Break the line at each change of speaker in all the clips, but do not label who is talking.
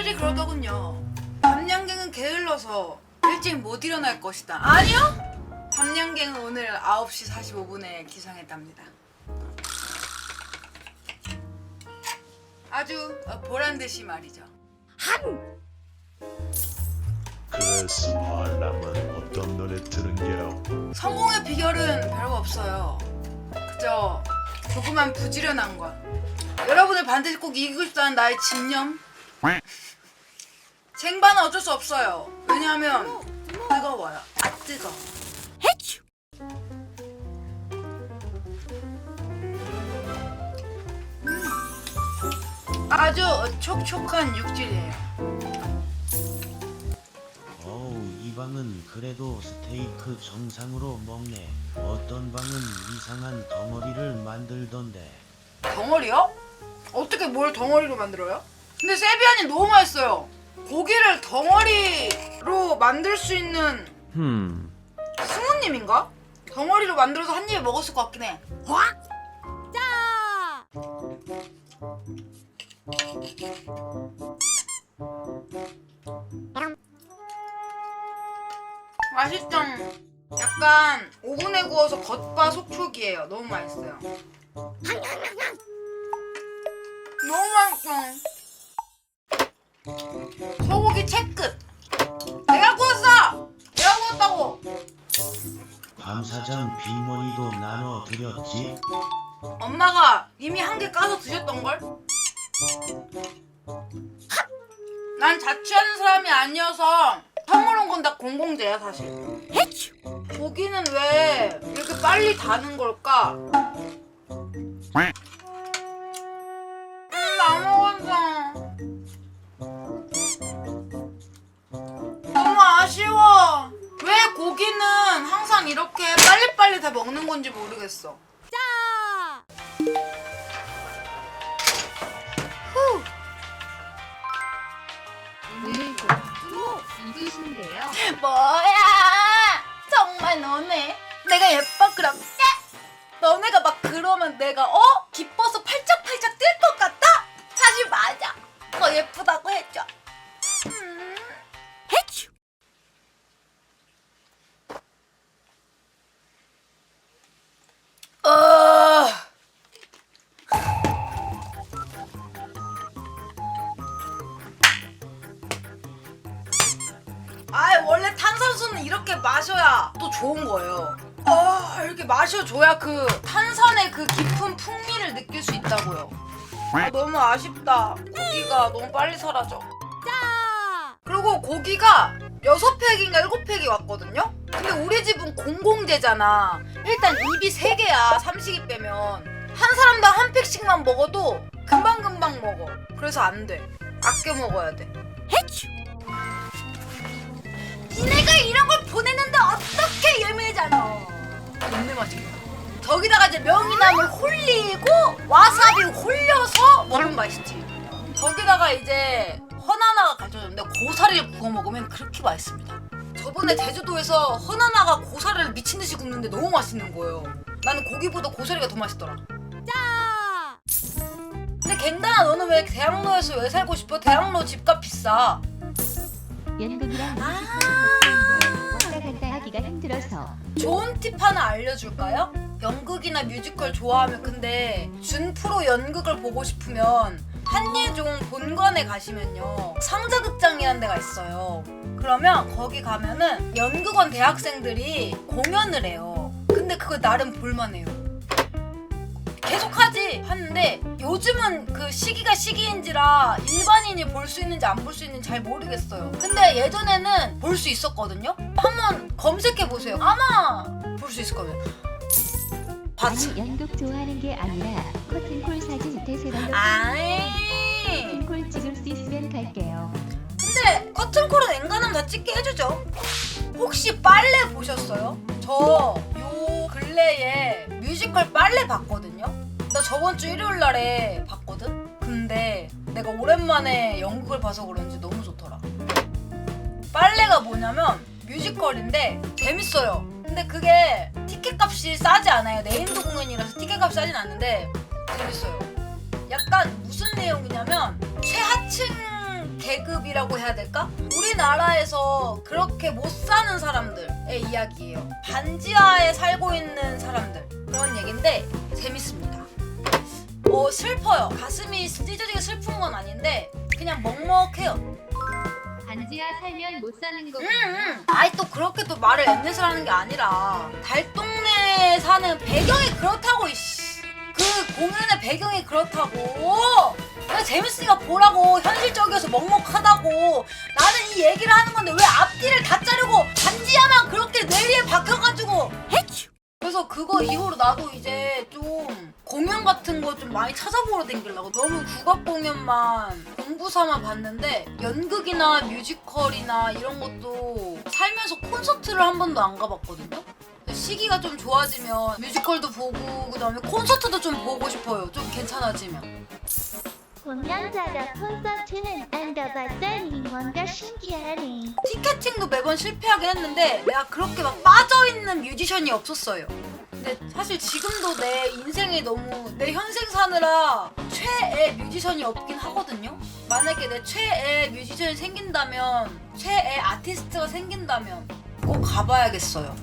친구들이 그러더군요. 밤양갱은 게을러서 일찍 못 일어날 것이다. 아니요. 밤양갱은 오늘 9시 45분에 기상했답니다. 아주 어, 보란 듯이 말이죠.
그래서 알람은 어떤 노래 들은겨?
성공의 비결은 별거 없어요. 그저 조그만 부지런한 것. 여러분을 반드시 꼭 이기고 싶다는 나의 집념. 쟁반은 어쩔 수 없어요. 왜냐하면 뜨거워요. 아 뜨거. 음. 아주 촉촉한 육질이에요.
어우 이 방은 그래도 스테이크 정상으로 먹네 어떤 방은 이상한 덩어리를 만들던데
덩어리요? 어떻게 뭘 덩어리로 만들어요? 근데 세비안이 너무 맛있어요. 고기를 덩어리로 만들 수 있는
흠
승우님인가? 덩어리로 만들어서 한 입에 먹었을 것 같긴 해. 맛있죠? 약간 오븐에 구워서 겉바 속촉이에요. 너무 맛있어요. 너무 맛있어. 소고기 채끝. 내가 구웠어. 내가 구웠다고.
감사장 빈머니도 나눠 드렸지
엄마가 이미 한 개 까서 드셨던걸? 난 자취하는 사람이 아니어서 선물 온 건 다 공공재야 사실 고기는 왜 이렇게 빨리 다는 걸까? 항상 이렇게 빨리빨리 다 먹는 건지 모르겠어
오늘도 이기신데요.
뭐야? 정말 너네. 내가 예뻐 그렇게? 너네가 막 그러면 내가 어? 기뻐 또 좋은 거예요. 아 이렇게 마셔줘야 그 탄산의 그 깊은 풍미를 느낄 수 있다고요. 아, 너무 아쉽다. 고기가 너무 빨리 사라져. 그리고 고기가 6팩인가 7팩이 왔거든요? 근데 우리 집은 공공재잖아. 일단 입이 3개야, 삼식이 빼면. 한 사람당 한 팩씩만 먹어도 금방금방 먹어. 그래서 안 돼. 아껴 먹어야 돼. 내가 이런 걸 보내는데 어떻게 예민해잖아. 겁내 맛있다. 저기다가 이제 명이나물 홀리고 와사비 홀려서 먹으면 맛있지. 저기다가 이제 허나나가 가져졌는데 고사리를 구워 먹으면 그렇게 맛있습니다. 저번에 제주도에서 허나나가 고사리를 미친 듯이 굽는데 너무 맛있는 거예요. 나는 고기보다 고사리가 더 맛있더라. 근데 갱단아 너는 왜 대학로에서 왜 살고 싶어? 대학로 집값 비싸.
연극이랑
아.
왔다 갔다 하기가 힘들어서.
좋은 팁 하나 알려줄까요? 연극이나 뮤지컬 좋아하면 근데 준 프로 연극을 보고 싶으면 한예종 본관에 가시면요. 상자극장이라는 데가 있어요. 그러면 거기 가면은 연극원 대학생들이 공연을 해요. 근데 그거 나름 볼만해요. 계속 하지 하는데 요즘은 그 시기가 시기인지라 일반 인이 볼 수 있는지 안 볼 수 있는지 잘 모르겠어요. 근데 예전에는 볼 수 있었거든요. 한번 검색해 보세요. 아마 볼 수 있을 거예요. 봤어.
아니 연극 좋아하는 게 아니라 커튼콜 사진 대세로
아이.
커튼콜 찍을 수 있으면 갈게요.
근데 커튼콜은 엔간하면 다 찍게 해주죠. 혹시 빨래 보셨어요? 저 요 근래에 뮤지컬 빨래 봤거든요. 나 저번 주 일요일 날에 봤거든. 근데 내가 오랜만에 연극을 봐서 그런지 너무 좋더라. 빨래가 뭐냐면 뮤지컬인데 재밌어요. 근데 그게 티켓 값이 싸지 않아요. 내인도 공연이라서 티켓 값이 싸진 않는데 재밌어요. 약간 무슨 내용이냐면 최하층 계급이라고 해야 될까? 우리나라에서 그렇게 못 사는 사람들의 이야기예요. 반지하에 살고 있는 사람들 그런 얘긴데 재밌습니다. 어 슬퍼요. 가슴이 찢어지게 슬픈 건 아닌데 그냥 먹먹해요.
반지하 살면 못 사는 거.
음, 음. 아이 또 그렇게 또 말을 엠넷을 하는 게 아니라 달동네 사는 배경이 그렇다고 이씨. 그 공연의 배경이 그렇다고 그냥 재밌으니까 보라고 현실적이어서 먹먹하다고 나는 이 얘기를 하는 건데 왜 앞뒤를 다 자르고 반지하만 그렇게 뇌리에 박혀가지고 그래서 그거 이후로 나도 이제 좀 공연 같은 거 좀 많이 찾아보러 댕기려고 너무 국악 공연만 공부 삼아 봤는데 연극이나 뮤지컬이나 이런 것도 살면서 콘서트를 한 번도 안 가봤거든요. 시기가 좀 좋아지면 뮤지컬도 보고 그다음에 콘서트도 좀 보고 싶어요. 좀 괜찮아지면.
공연자가 콘서트는 안 가봤다니 뭔가 신기하네.
티켓팅도 매번 실패하긴 했는데 내가 그렇게 막 빠져있는 뮤지션이 없었어요. 근데 사실 지금도 내 인생이 너무 내 현생 사느라 최애 뮤지션이 없긴 하거든요. 만약에 내 최애 뮤지션이 생긴다면 최애 아티스트가 생긴다면 꼭 가봐야겠어요.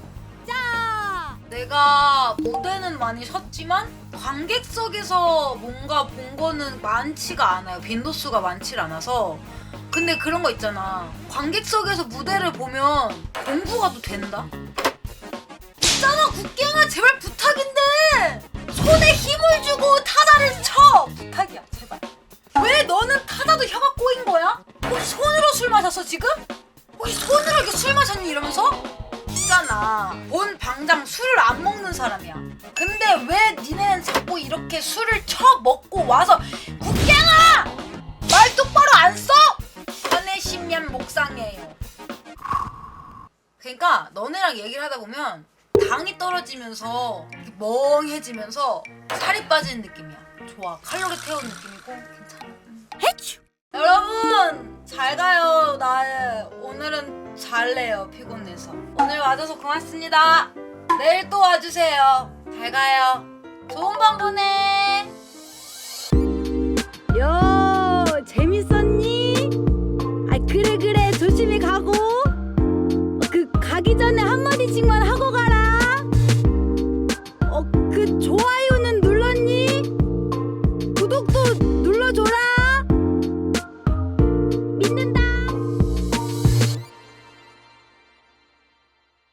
내가 무대는 많이 섰지만 관객석에서 뭔가 본 거는 많지가 않아요. 빈도수가 많지 않아서 근데 그런 거 있잖아. 관객석에서 무대를 보면 공부가 또 된다? 있잖아, 국경아, 제발 부탁인데! 손에 힘을 주고 타자를 쳐! 부탁이야, 제발. 왜 너는 타자도 혀가 꼬인 거야? 혹시 손으로 술 마셨어, 지금? 혹시 손으로 이렇게 술 마셨니? 이러면서? 있잖아. 본 방장 술을 안 먹는 사람이야. 근데 왜 니네는 자꾸 이렇게 술을 쳐 먹고 와서 국경아! 말 똑바로 안 써? 화내시면 목상해요. 그러니까 너네랑 얘기를 하다 보면 당이 떨어지면서 이렇게 멍해지면서 살이 빠지는 느낌이야. 좋아. 칼로리 태운 느낌이고 괜찮아. 해치. 여러분 잘 가요. 나 오늘은 잘래요. 피곤해서. 오늘 와줘서 고맙습니다. 내일 또 와주세요. 잘 가요. 좋은 밤 보내. 요 재밌었니? 아 그래 그래 조심히 가고 어, 그 가기 전에 한 마디씩만 하고.